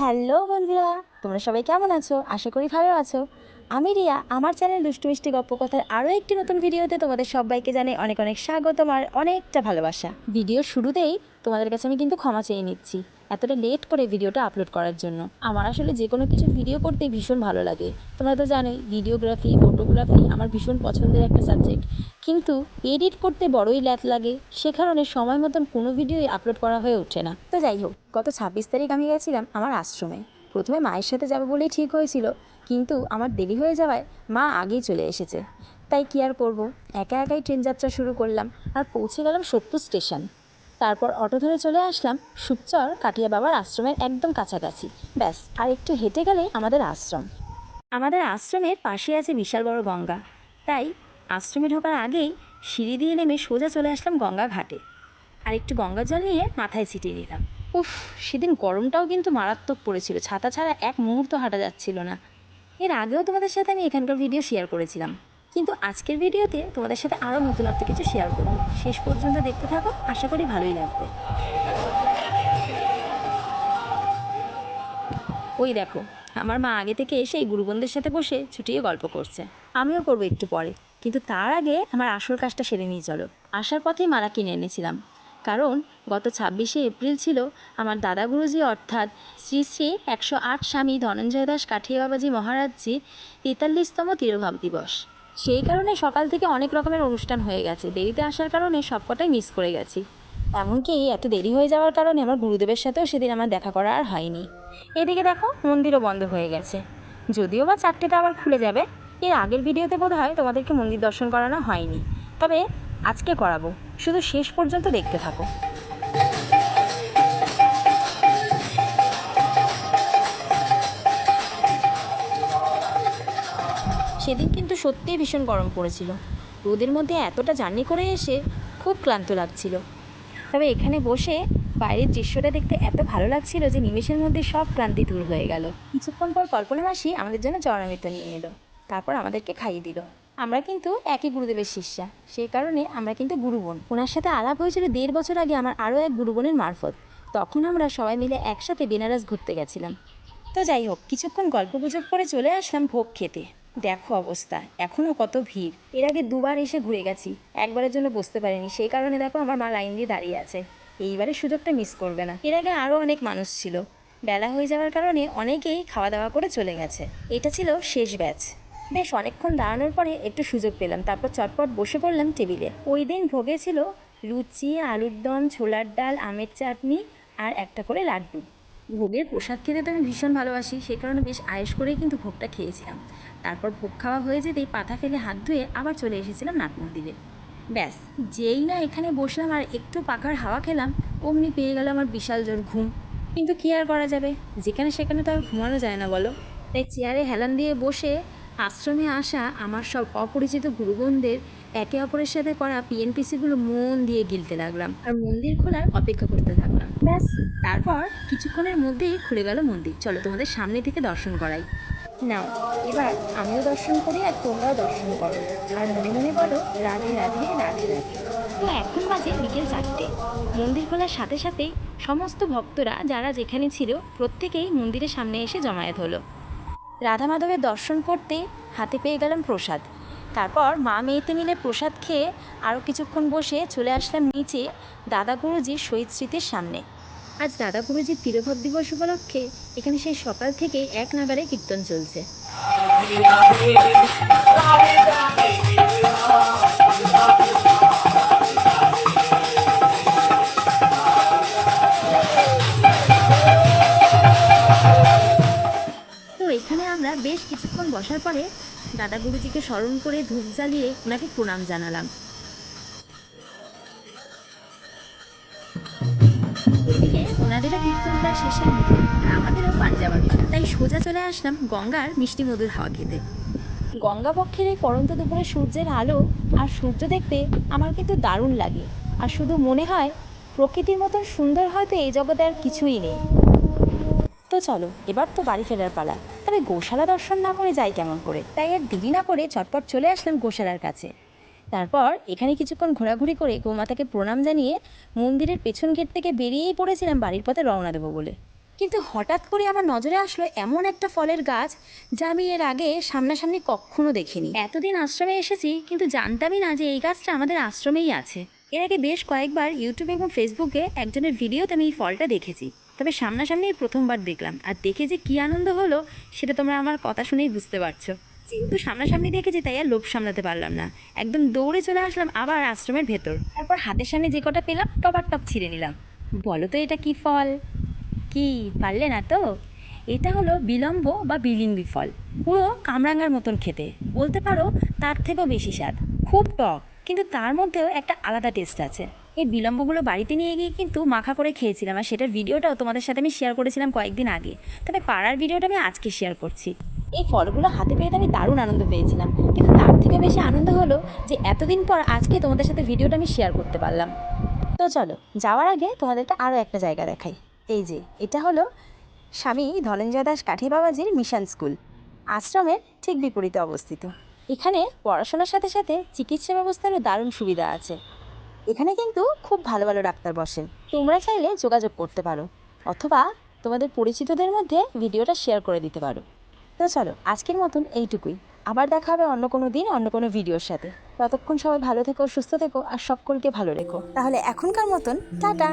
Hello বন্ধুরা তোমরা সবাই কেমন আছো? আশা করি ভালো আছো। আমি রিয়া, আমার চ্যানেল দুষ্টু মিষ্টি গপ্প কথার আরও একটি নতুন ভিডিওতে তোমাদের সবাইকে জানাই অনেক অনেক স্বাগতম আর অনেকটা ভালোবাসা। ভিডিওর শুরুতেই তোমাদের কাছে আমি কিন্তু ক্ষমা চেয়ে নিচ্ছি, এতটা লেট করে ভিডিওটা আপলোড করার জন্য। আমার আসলে যে কোনো কিছু ভিডিও করতে ভীষণ ভালো লাগে। তোমরা তো জানোই, ভিডিওগ্রাফি, ফটোগ্রাফি আমার ভীষণ পছন্দের একটা সাবজেক্ট। কিন্তু এডিট করতে বড়ই ল্যাথ লাগে, সে কারণে সময় মতন কোনো ভিডিওই আপলোড করা হয়ে ওঠে না। তো যাই হোক, গত ছাব্বিশ তারিখ আমি গেছিলাম আমার আশ্রমে। প্রথমে মায়ের সাথে যাব বলেই ঠিক হয়েছিল, কিন্তু আমার দেরি হয়ে যাওয়ায় মা আগেই চলে এসেছে। তাই কী আর করব? একা একাই ট্রেন যাত্রা শুরু করলাম আর পৌঁছে গেলাম সত্যুর স্টেশন। তারপর অটো ধরে চলে আসলাম সুপচর কাটিয়া বাবার আশ্রমের একদম কাছাকাছি। ব্যাস, আর একটু হেঁটে গেলে আমাদের আশ্রম। আমাদের আশ্রমের পাশে আছে বিশাল বড় গঙ্গা। তাই আশ্রমে ঢোকার আগেই সিঁড়ি দিয়ে নেমে সোজা চলে আসলাম গঙ্গা ঘাটে। আর একটু গঙ্গা জল নিয়ে মাথায় ছিটিয়ে নিলাম। উফ, সেদিন গরমটাও কিন্তু মারাত্মক পড়েছিল। ছাতা ছাড়া এক মুহূর্ত হাঁটা যাচ্ছিল না। এর আগেও তোমাদের সাথে আমি এখানকার ভিডিও শেয়ার করেছিলাম। কিন্তু আজকের ভিডিওতে তোমাদের সাথে আরও নতুনত্ব কিছু শেয়ার করব। শেষ পর্যন্ত দেখতে থাকো, আশা করি ভালোই লাগবে। ওই দেখো, আমার মা আগে থেকে এসে এই গুরুবন্ধের সাথে বসে ছুটিয়ে গল্প করছে। আমিও করব একটু পরে। কিন্তু তার আগে আমার আসল কাজটা সেরে নিয়ে চলো। আসার পথেই মালা কিনে এনেছিলাম। কারণ গত ছাব্বিশে এপ্রিল ছিল আমার দাদা গুরুজি, অর্থাৎ শ্রী শ্রী একশো আট স্বামী ধনঞ্জয় দাস কাঠিয়া বাবাজি মহারাজজির তেতাল্লিশতম তিরোভাব দিবস। সেই কারণে সকাল থেকে অনেক রকমের অনুষ্ঠান হয়ে গেছে। দেরিতে আসার কারণে সবকটাই মিস করে গেছি। এমনকি এত দেরি হয়ে যাওয়ার কারণে আমার গুরুদেবের সাথেও সেদিন আমার দেখা করা আর হয়নি। এদিকে দেখো, মন্দিরও বন্ধ হয়ে গেছে। যদিও বা চারটেতে আবার খুলে যাবে, এর আগের ভিডিওতে বোধ হয় তোমাদেরকে মন্দির দর্শন করানো হয়নি। তবে আজকে করাবো। শুধু শেষ পর্যন্ত দেখতে থাকো। সেদিন কিন্তু সত্যিই ভীষণ গরম পড়েছিল। রোদের মধ্যে এতটা জার্নি করে এসে খুব ক্লান্ত লাগছিল। তবে এখানে বসে বাইরের দৃশ্যটা দেখতে এত ভালো লাগছিল যে নিমেষের মধ্যে সব ক্লান্তি দূর হয়ে গেল। কিছুক্ষণ পর কল্পনা মাসি আমাদের জন্য চরণামৃত নিয়ে এলো। তারপর আমাদেরকে খাইয়ে দিল। আমরা কিন্তু একই গুরুদেবের শিষ্যা। সেই কারণে আমরা কিন্তু গুরুবোন ওনার সাথে আলাপ হয়েছিল দেড় বছর আগে আমার আরও এক গুরুবোনের মারফত। তখন আমরা সবাই মিলে একসাথে বেনারস ঘুরতে গেছিলাম। তো যাই হোক, কিছুক্ষণ গল্প গুজব করে চলে আসলাম ভোগ খেতে। দেখো অবস্থা, এখনও কত ভিড়। এর আগে দুবার এসে ঘুরে গেছি, একবারের জন্য বসতে পারিনি। সেই কারণে দেখো আমার মা লাইন দিয়ে দাঁড়িয়ে আছে। এইবারে সুযোগটা মিস করবে না। এর আগে আরও অনেক মানুষ ছিল। বেলা হয়ে যাওয়ার কারণে অনেকেই খাওয়া দাওয়া করে চলে গেছে। এটা ছিল শেষ ব্যাচ। বেশ অনেকক্ষণ দাঁড়ানোর পরে একটু সুযোগ পেলাম। তারপর চটপট বসে পড়লাম টেবিলে। ওই দিন ভোগে ছিল লুচি, আলুর দম, ছোলার ডাল, আমের চাটনি আর একটা করে লাড্ডু। ভোগের প্রসাদ খেতে তো আমি ভীষণ ভালোবাসি সেই কারণে বেশ আয়েস করেই কিন্তু ভোগটা খেয়েছিলাম। তারপর ভোগ খাওয়া হয়ে যেতেই পাতা ফেলে হাত ধুয়ে আবার চলে এসেছিলাম নাট মন্দিরে। ব্যাস, যেই না এখানে বসলাম আর একটু পাখার হাওয়া খেলাম, অমনি পেয়ে গেল আমার বিশাল জোর ঘুম। কিন্তু কী আর করা যাবে? যেখানে সেখানে তো আর ঘুমানো যায় না, বলো। তাই চেয়ারে হেলান দিয়ে বসে আশ্রমে আসা আমার সব অপরিচিত গুরুগণদের একে অপরের সাথে করা পিএনপিসিগুলো মন দিয়ে গিলতে লাগলাম আর মন্দির খোলার অপেক্ষা করতে থাকলাম। ব্যাস, তারপর কিছুক্ষণের মধ্যেই খুলে গেল মন্দির। চলো তোমাদের সামনে থেকে দর্শন করাই। নাও, এবার আমিও দর্শন করি আর তোমরাও দর্শন করো। আর মনে মনে বলো, রাধে রাধে রাধে রাধে। তো এখন বাজে বিকেল চারটে। মন্দির খোলার সাথে সাথেই সমস্ত ভক্তরা, যারা যেখানে ছিল, প্রত্যেকেই মন্দিরের সামনে এসে জমায়েত হলো। রাধা মাধবের দর্শন করতে হাতে পেয়ে গেলাম প্রসাদ তারপর মা মেয়েতে মিলে প্রসাদ খেয়ে আরও কিছুক্ষণ বসে চলে আসলাম নিচে দাদা গুরুজির শহীদ স্মৃতির সামনে আজ দাদা গুরুজির তিরোভব দিবস উপলক্ষে এখানে সেই সকাল থেকে এক নাগারে কীর্তন চলছে আমরা বেশ কিছুক্ষণ বসার পরে দাদা গুরুজিকে স্মরণ করে ধূপ জ্বালিয়ে ওনাকে প্রণাম জানালাম। এদিকে ওনাদেরও মুখে আর আমাদেরও পান যাওয়ার। তাই সোজা চলে আসলাম গঙ্গার মিষ্টি মধুর হাওয়া খেতে। গঙ্গা পক্ষের এই পরন্ত দুপুরে সূর্যের আলো আর সূর্য দেখতে আমার কিন্তু দারুণ লাগে। আর শুধু মনে হয়, প্রকৃতির মতন সুন্দর হয়তো এই জগতে আর কিছুই নেই। তো চলো, এবার তো বাড়ি ফেরার পালা। তবে গোশালা দর্শন না করে যাই কেমন করে? তাই আর দেরি না করে চটপট চলে আসলাম গোশালার কাছে। তারপর এখানে কিছুক্ষণ ঘোরাঘুরি করে গোমাতাকে প্রণাম জানিয়ে মন্দিরের পেছন গেট থেকে বেরিয়েই পড়েছিলাম বাড়ির পথে রওনা দেবো বলে। কিন্তু হঠাৎ করে আমার নজরে আসলো এমন একটা ফলের গাছ যা আমি এর আগে সামনাসামনি কখনো দেখিনি। এতদিন আশ্রমে এসেছি, কিন্তু জানতামই না যে এই গাছটা আমাদের আশ্রমেই আছে। এর আগে বেশ কয়েকবার ইউটিউব এবং ফেসবুকে একজনের ভিডিওতে আমি এই ফলটা দেখেছি। তবে সামনাসামনি প্রথমবার দেখলাম। আর দেখে যে কী আনন্দ হলো, সেটা তোমরা আমার কথা শুনেই বুঝতে পারছ। কিন্তু সামনাসামনি দেখেছি, তাই আর লোভ সামলাতে পারলাম না। একদম দৌড়ে চলে আসলাম আবার আশ্রমের ভেতর। তারপর হাতের সামনে যে কটা পেলাম, টপার টপ ছিঁড়ে নিলাম। বলো তো, এটা কি ফল? কি? পারলে না তো? এটা হলো বিলম্ব বা বিলিঙ্গি ফল। পুরো কামরাঙ্গার মতন খেতে। বলতে পারো, তার থেকেও বেশি স্বাদ। খুব টক, কিন্তু তার মধ্যেও একটা আলাদা টেস্ট আছে। এই বিলম্বগুলো বাড়িতে নিয়ে গিয়ে কিন্তু মাখা করে খেয়েছিলাম। আর সেটার ভিডিওটাও তোমাদের সাথে আমি শেয়ার করেছিলাম কয়েকদিন আগে। তবে পাড়ার ভিডিওটা আমি আজকে শেয়ার করছি। এই ফলগুলো হাতে পেয়ে আমি দারুণ আনন্দ পেয়েছিলাম। কিন্তু তার থেকে বেশি আনন্দ হলো যে এতদিন পর আজকে তোমাদের সাথে ভিডিওটা আমি শেয়ার করতে পারলাম। তো চলো, যাওয়ার আগে তোমাদেরকে আরও একটা জায়গা দেখাই। এই যে, এটা হলো স্বামী ধনঞ্জয় দাস কাঠি বাবাজির মিশন স্কুল আশ্রমের ঠিক বিপরীতে অবস্থিত। এখানে পড়াশোনার সাথে সাথে চিকিৎসা ব্যবস্থারও দারুণ সুবিধা আছে। এখানে কিন্তু খুব ভালো ভালো ডাক্তার বসেন। তোমরা চাইলে যোগাযোগ করতে পারো, অথবা তোমাদের পরিচিতদের মধ্যে ভিডিওটা শেয়ার করে দিতে পারো। তো চলো, আজকের মতন এইটুকুই। আবার দেখা হবে অন্য কোনো দিন, অন্য কোনো ভিডিওর সাথে। ততক্ষণ সবাই ভালো থেকো, সুস্থ থেকো, আর সকলকে ভালো রেখো। তাহলে এখনকার মতন, টাটা!